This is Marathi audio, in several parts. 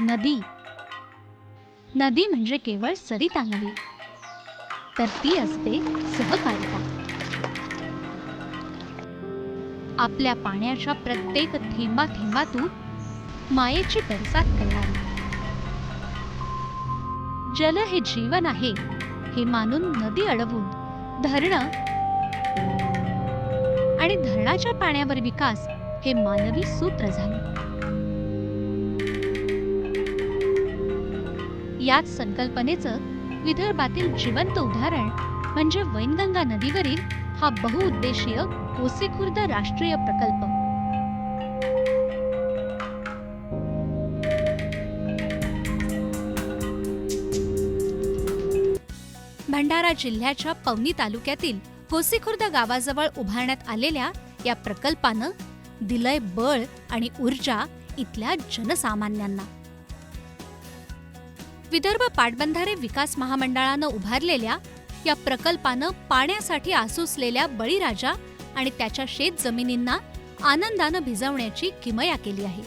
नदी. नदी म्हणजे केवळ सरिता नव्हे तर ती असते सहकारिता. आपल्या पाण्याच्या प्रत्येक थेंबा थेंबातून मायेची बरसात करणारी. जल हे जीवन आहे हे मानून नदी अडवून धरणं आणि धरणाच्या पाण्यावर विकास हे मानवी सूत्र झाले. याच संकल्पनेचं विदर्भातील जिवंत उदाहरण म्हणजे वैनगंगा नदीवरील हा बहुउद्देशीय कोसेखुर्द राष्ट्रीय प्रकल्प. भंडारा जिल्ह्याच्या पवनी तालुक्यातील कोसीखुर्द गावाजवळ उभारण्यात आलेल्या या प्रकल्पानं दिलंय बळ आणि ऊर्जा इथल्या जनसामान्यांना. विदर्भ पाटबंधारे विकास महामंडळानं उभारलेल्या या प्रकल्पानं पाण्यासाठी आसुसलेल्या बळीराजा आणि त्याच्या शेत जमिनींना आनंदानं भिजवण्याची किमया केली आहे.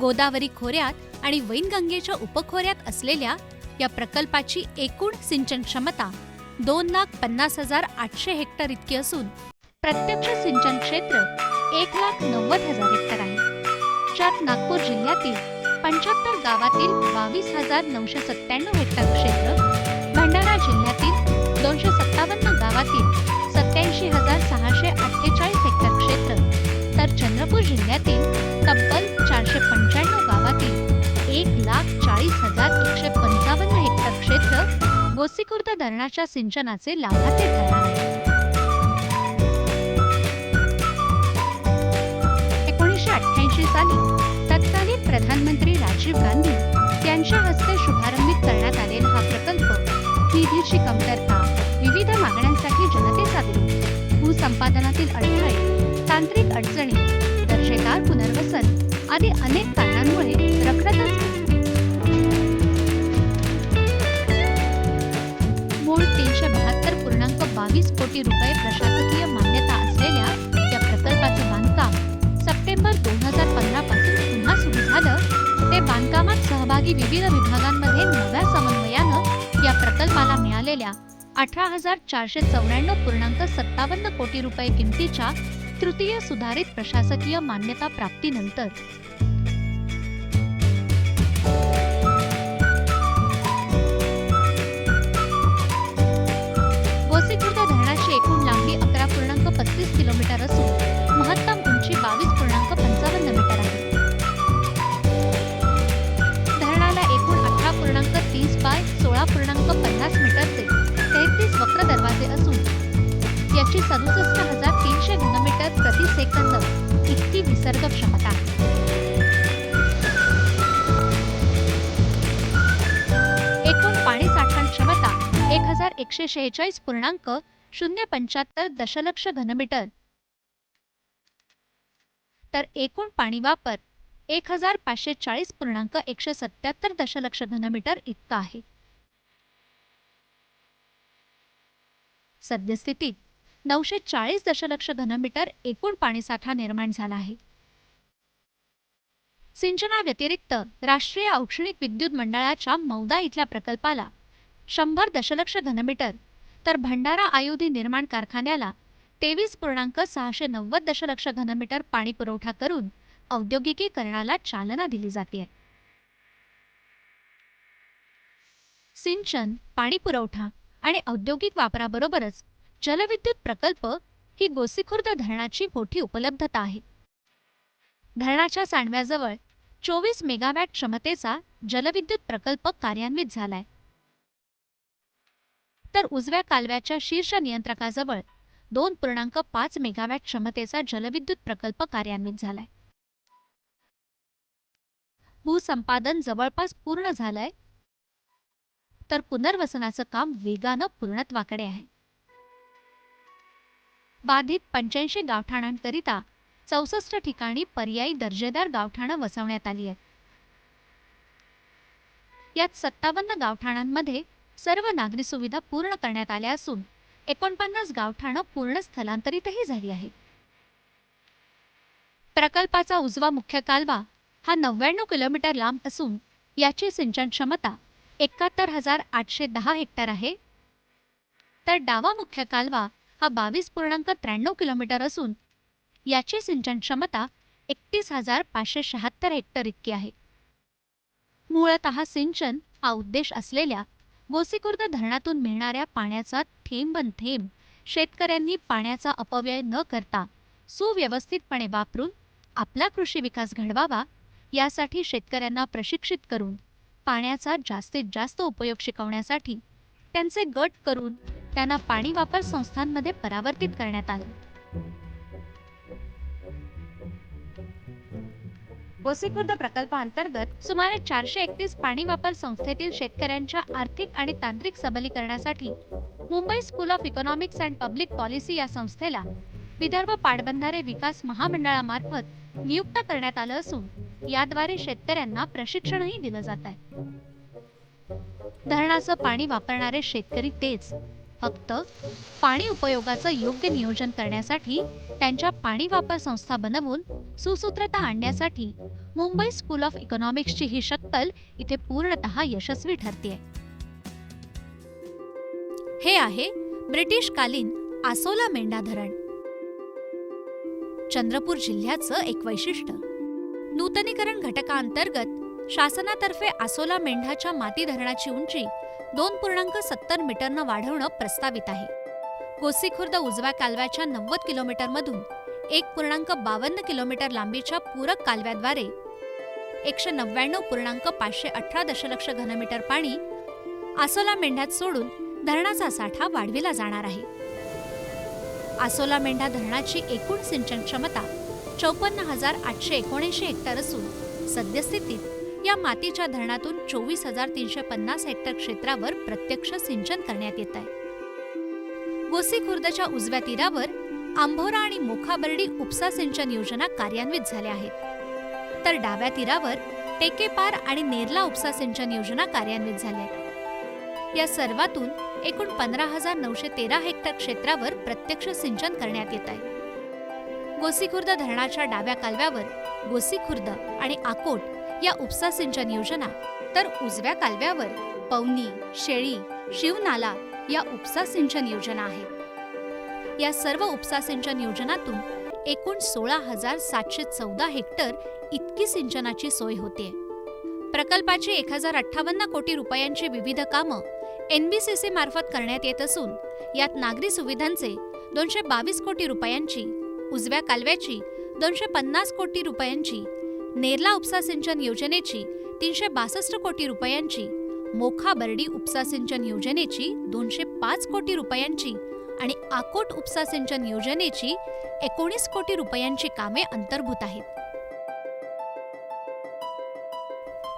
गोदावरी खोऱ्यात आणि वैनगंगेच्या उपखोऱ्यात असलेल्या या प्रकल्पाची एकूण सिंचन क्षमता दोन लाख पन्नास हजार आठशे हेक्टर इतकी असून प्रत्यक्ष सिंचन क्षेत्र एक लाख नव्वद हजार हेक्टर आहे. ज्यात नागपूर जिल्ह्यातील पंच्याहत्तर गावातील बावीस हजार नऊशे सत्त्याण्णव हेक्टर क्षेत्र भंडारा जिल्ह्यातील दोनशे सत्तावन्न गावातील सत्याऐंशी हजार सहाशे अठ्ठेचाळीस हेक्टर क्षेत्र तर चंद्रपूर जिल्ह्यातील तब्बल चारशे पंच्याण्णव गावातील एक लाख चाळीस हजार एकशे पंचावन्न हेक्टर क्षेत्र गोसीखुर्द धरणाच्या सिंचनाचे लाभार्थी ठरणार आहे. एकोणीसशे अठ्ठ्याऐंशी साली प्रधानमंत्री राजीव गांधी यांच्या हस्ते शुभारंभित करण्यात आलेला हा प्रकल्प निधीची कमतरता विविध मागण्यांसाठी जनतेचा विरोध भूसंपादनातील अडथळे तांत्रिक अडचणी दर्जेदार पुनर्वसन आदी अनेक कारणांमुळे रखडतच मूळ तीनशे बहात्तर पूर्णांक बावीस कोटी रुपये प्रशासकीय मान्यता असलेल्या या प्रकल्पाचं बांधकाम सप्टेंबर दोन कार्यक्रमात सहभागी विविध विभागांमध्ये नव्या समन्वयानं या प्रकल्पाला मिळालेल्या अठरा हजार चारशे चौऱ्याण्णव पूर्णांक सत्तावन्न कोटी रुपये किमतीच्या तृतीय सुधारित प्रशासकीय मान्यता प्राप्तीनंतर. गोसीखुर्द धरणाची एकूण लांबी अकरा पूर्णांक पस्तीस किलोमीटर असून महत्तम उंची बावीस पूर्णांक याची सदुसष्ट हजार तीनशे घनमीटर प्रति सेकंद इतकी विसर्ग क्षमता. एकूण पाणी साठवण क्षमता एक हजार एकशे शेहेचाळीस पूर्णांक शून्य पंच्याहत्तर दशलक्ष घनमीटर. तर एकूण पाणी वापर एक हजार पाचशे चाळीस पूर्णांक एकशे सत्याहत्तर दशलक्ष घनमीटर इतका आहे. सद्यस्थितीत नऊशे चाळीस दशलक्ष घनमीटर एकूण पाणीसाठा निर्माण झाला आहे. सिंचनाव्यतिरिक्त राष्ट्रीय औष्णिक विद्युत मंडळाच्या मौदा इथल्या प्रकल्पाला शंभर दशलक्ष घनमीटर तर भंडारा आयुधी निर्माण कारखान्याला तेवीस पूर्णांक सहाशे नव्वद दशलक्ष घनमीटर पाणी पुरवठा करून औद्योगिकीकरणाला चालना दिली जाते सिंचन पाणी पुरवठा आणि औद्योगिक वापराबरोबरच जलविद्युत प्रकल्प ही गोसीखुर्द धरणाची मोठी उपलब्धता आहे. धरणाच्या सांडव्याजवळ चोवीस मेगावॅट क्षमतेचा जलविद्युत प्रकल्प कार्यान्वित झालाय. तर उजव्या कालव्याच्या शीर्ष नियंत्रकाजवळ दोन पूर्णांक पाच मेगावॅट क्षमतेचा जलविद्युत प्रकल्प कार्यान्वित झालाय. भूसंपादन जवळपास पूर्ण झालंय तर पुनर्वसनाचं काम वेगानं पूर्णत्वाकडे आहे. बाधित पंच्याऐंशी गावठाणांकरिता चौसष्ट ठिकाणी पर्यायी दर्जेदार गावठाणं वसवण्यात आली आहेत. यात सत्तावन्न गावठाणांमध्ये सर्व नागरी सुविधा पूर्ण करण्यात आल्या असून एकोणपन्नास गावठाणं पूर्ण स्थलांतरितही झाली आहेत. प्रकल्पाचा उजवा मुख्य कालवा हा नव्याण्णव किलोमीटर लांब असून याची सिंचन क्षमता एकाहत्तर हजार आठशे दहा हेक्टर आहे. तर डावा मुख्य कालवा हा बावीस पूर्णांक त्र्याण्णव किलोमीटर असून याची सिंचन क्षमता एकतीस हजार पाचशे शहात्तर हेक्टर इतकी आहे. मूळतः सिंचन हा उद्देश असलेल्या गोसीखुर्द धरणातून मिळणाऱ्या पाण्याचा थेंबन थेंब शेतकऱ्यांनी पाण्याचा अपव्यय न करता सुव्यवस्थितपणे वापरून आपला कृषी विकास घडवावा यासाठी शेतकऱ्यांना प्रशिक्षित करून पाण्याचा जास्तीत जास्त उपयोग शिकवण्यासाठी त्यांचे गट करून त्यांना पाणी वापर संस्थांमध्ये परावर्तित करण्यात आले. गोसीखुर्द प्रकल्पाअंतर्गत सुमारे चारशे एकतीस पाणी वापर संस्थेतील शेतकऱ्यांच्या आर्थिक आणि तांत्रिक सबलीकरणासाठी Mumbai school of economics and public policy या संस्थेला विदर्भ पाटबंधारे विकास महामंडळामार्फत नियुक्त करण्यात आलं असून याद्वारे शेतकऱ्यांना प्रशिक्षणही दिलं जात आहे. धरणाचं पाणी वापरणारे शेतकरी तेच. फक्त पाणी उपयोगाचं योग्य नियोजन करण्यासाठी त्यांच्या पाणी वापर संस्था बनवून सुसूत्रता आणण्यासाठी मुंबई स्कूल ऑफ इकॉनॉमिक्सची ही शक्कल इथे पूर्णतः यशस्वी ठरते हे आहे ब्रिटिश कालीन आसोला मेंढा धरण. चंद्रपूर जिल्ह्याचं एक वैशिष्ट्य. नूतनीकरण घटकाअंतर्गत शासनातर्फे आसोला मेंढाच्या माती धरणाची उंची दोन पूर्णांक सत्तर मीटरनं वाढवणं प्रस्तावित आहे. गोसीखुर्द उजव्या कालव्याच्या नव्वद किलोमीटरमधून एक पूर्णांक बावन्न किलोमीटर लांबीच्या पूरक कालव्याद्वारे एकशे नव्याण्णव पूर्णांक पाचशे अठरा दशलक्ष घनमीटर पाणी आसोला मेंढ्यात सोडून धरणाचा साठा वाढविला जाणार आहे. आसोला मेंढा धरणाची एकूण सिंचन क्षमता चौपन्न हजार आठशे एकोणऐंशी हेक्टर असून सद्यस्थितीत या मातीच्या धरणातून चोवीस हजार तीनशे पन्नास हेक्टर क्षेत्रावर प्रत्यक्ष सिंचन करण्यात येत आहे. गोसी खुर्दच्या उजव्या तीरावर आंभोरा आणि मोखाबर्डी उपसा सिंचन योजना कार्यान्वित झाल्या आहेत. तर डाव्या तीरावर टेकेपार आणि नेरला उपसा सिंचन योजना कार्यान्वित झाल्या आहेत. या सर्वातून एकूण पंधरा हजार नऊशे तेरा हेक्टर क्षेत्रावर प्रत्यक्ष सिंचन करण्यात येत आहे. गोसीखुर्द धरणाच्या डाव्या कालव्यावर गोसीखुर्द आणि आकोट या उपसा सिंचन योजना. तर उजव्या कालव्यावर पवनी शेळी शिवनाला या उपसा सिंचन योजना आहेत या सर्व उपसा सिंचन योजनातून एकूण सोळा हजार सातशे चौदा हेक्टर इतकी सिंचनाची सोय होते. प्रकल्पाची एक हजार अठ्ठावन्न कोटी रुपयांची विविध कामं एनबीसीसी मार्फत करण्यात येत असून यात नागरी सुविधांचे दोनशे बावीस कोटी रुपयांची उजव्या कालव्याची दोनशे पन्नास कोटी रुपयांची नेरला उपसा सिंचन योजनेची तीनशे बासष्ट कोटी रुपयांची मोखा बर्डी उपसा सिंचन योजनेची दोनशे पाच कोटी रुपयांची आणि आकोट उपसा सिंचन योजनेची एकोणीस कोटी रुपयांची कामे अंतर्भूत आहेत.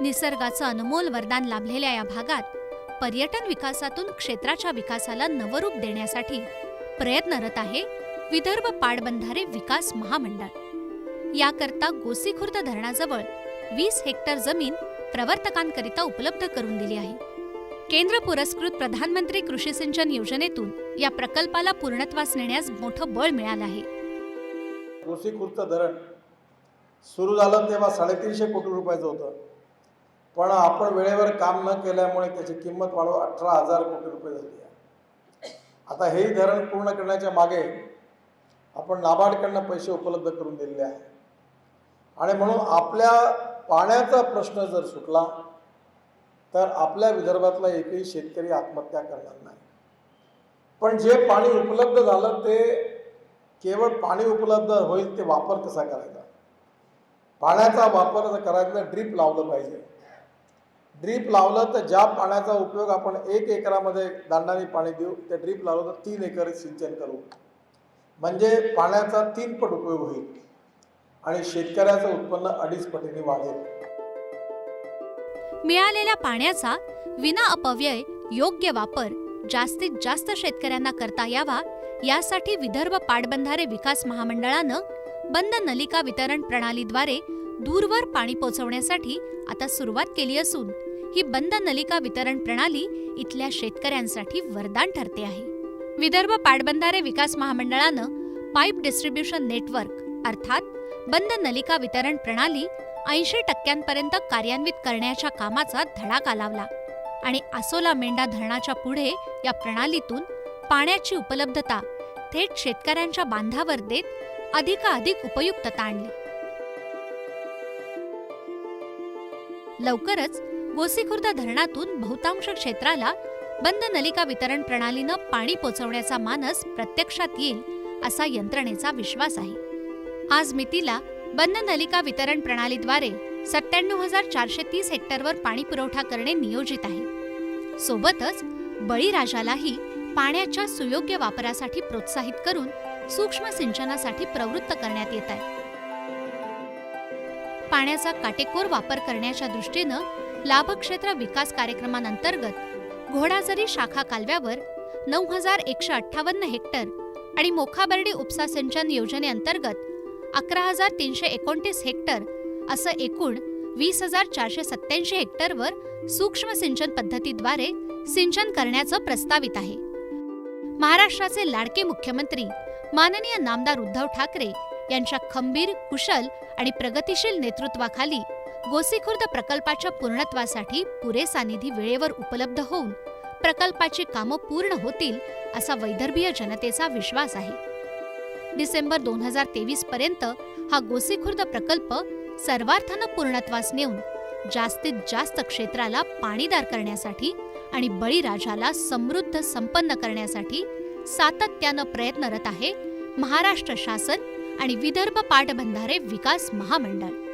निसर्गाचं अनमोल वरदान लाभलेल्या या भागात पर्यटन विकासातून क्षेत्राच्या विकासाला नवरूप देण्यासाठी प्रयत्नरत आहे विदर्भ पाटबंधारे विकास महामंडळ. याकरता गोसीखुर्द धरणाजवळ वीस हेक्टर जमीन प्रवर्तकांकरिता उपलब्ध करून दिली आहे. केंद्र पुरस्कृत प्रधानमंत्री कृषी सिंचन योजनेतून या प्रकल्पाला पूर्णत्वास नेण्यास मोठं बळ मिळालं आहे. गोसीखुर्द धरण सुरू झालं तेव्हा साडेतीनशे कोटी रुपयाचं होतं. पण आपण वेळेवर काम न केल्यामुळे त्याची किंमत वाढवून अठरा हजार कोटी रुपये झाली आहे. आता हे धरण पूर्ण करण्याच्या मागे आपण नाबार्डकडनं पैसे उपलब्ध करून दिलेले आहे आणि म्हणून आपल्या पाण्याचा प्रश्न जर सुटला तर आपल्या विदर्भातला एकही शेतकरी आत्महत्या करणार नाही. पण जे पाणी उपलब्ध झालं ते केवळ पाणी उपलब्ध होईल ते वापर कसा करायचा? पाण्याचा वापर जर करायचा ड्रीप लावलं पाहिजे. ड्रीप लावलं तर ज्या पाण्याचा उपयोग आपण एक एकरामध्ये दांडाने पाणी देऊ ते ड्रीप लावलं तर तीन एकर सिंचन करू. म्हणजे पाण्याचा तीन पट उपयोग होईल. आणि शेतकऱ्याचं उत्पन्न अडीच पटीने वाढेल. मिळालेल्या पाण्याचा विना अपव्यय योग्य वापर जास्तीत जास्त शेतकऱ्यांना करता यावा यासाठी विदर्भ पाटबंधारे विकास महामंडळानं बंद नलिका वितरण प्रणालीद्वारे दूरवर पाणी पोहोचवण्यासाठी आता सुरुवात केली असून ही बंद नलिका वितरण प्रणाली इथल्या शेतकऱ्यांसाठी वरदान ठरते आहे. विदर्भ पाटबंधारे विकास महामंडळानं पाईप डिस्ट्रीब्युशन नेटवर्क अर्थात बंद नलिका वितरण प्रणाली ऐंशी टक्क्यांपर्यंत कार्यान्वित करण्याच्या कामाचा धडाका लावला. आणि आसोला मेंढा धरणाच्या पुढे या प्रणालीतून पाण्याची उपलब्धता थेट शेतकऱ्यांच्या बांधावर देत अधिकाधिक उपयुक्तता आणली. लवकरच गोसीखुर्द धरणातून बहुतांश क्षेत्राला बंद नलिका वितरण प्रणालीनं पाणी पोचवण्याचा मानस प्रत्यक्षात येईल असा यंत्रणेचा विश्वास आहे. आज मितीला बंद नलिका वितरण प्रणालीद्वारे सत्त्याण्णव हजार चारशे तीस हेक्टरवर पाणी पुरवठा करणे नियोजित आहे. सोबतच बळीराजालाही पाण्याच्या सुयोग्य वापरासाठी प्रोत्साहित करून सूक्ष्म सिंचनासाठी प्रवृत्त करण्यात येत आहे. पाण्याचा काटेकोर वापर करण्याच्या दृष्टीनं लाभक्षेत्र विकास कार्यक्रमांतर्गत घोडाझरी शाखा कालव्यावर नऊ हजार एकशे अठ्ठावन्न हेक्टर आणि मोखाबर्डी उपसा सिंचन योजनेअंतर्गत अकरा हजार तीनशे एकोणतीस हेक्टर असं एकूण वीस हजार चारशे सत्याऐंशी हेक्टरवर सूक्ष्म सिंचन पद्धतीद्वारे सिंचन करण्याचं प्रस्तावित आहे. महाराष्ट्राचे लाडके मुख्यमंत्री माननीय नामदार उद्धव ठाकरे यांच्या खंबीर कुशल आणि प्रगतिशील नेतृत्वाखाली गोसीखुर्द प्रकल्पाच्या पूर्णत्वासाठी पुरेसा निधी वेळेवर उपलब्ध होऊन प्रकल्पाची कामं पूर्ण होतील असा वैदर्भीय जनतेचा विश्वास आहे. डिसेंबर दोन हजार तेवीस पर्यंत हा गोसीखुर्द प्रकल्प सर्वार्थानं पूर्णत्वास नेऊन जास्तीत जास्त क्षेत्राला पाणीदार करण्यासाठी आणि बळीराजाला समृद्ध संपन्न करण्यासाठी सातत्यानं प्रयत्नरत आहे महाराष्ट्र शासन आणि विदर्भ पाटबंधारे विकास महामंडळ.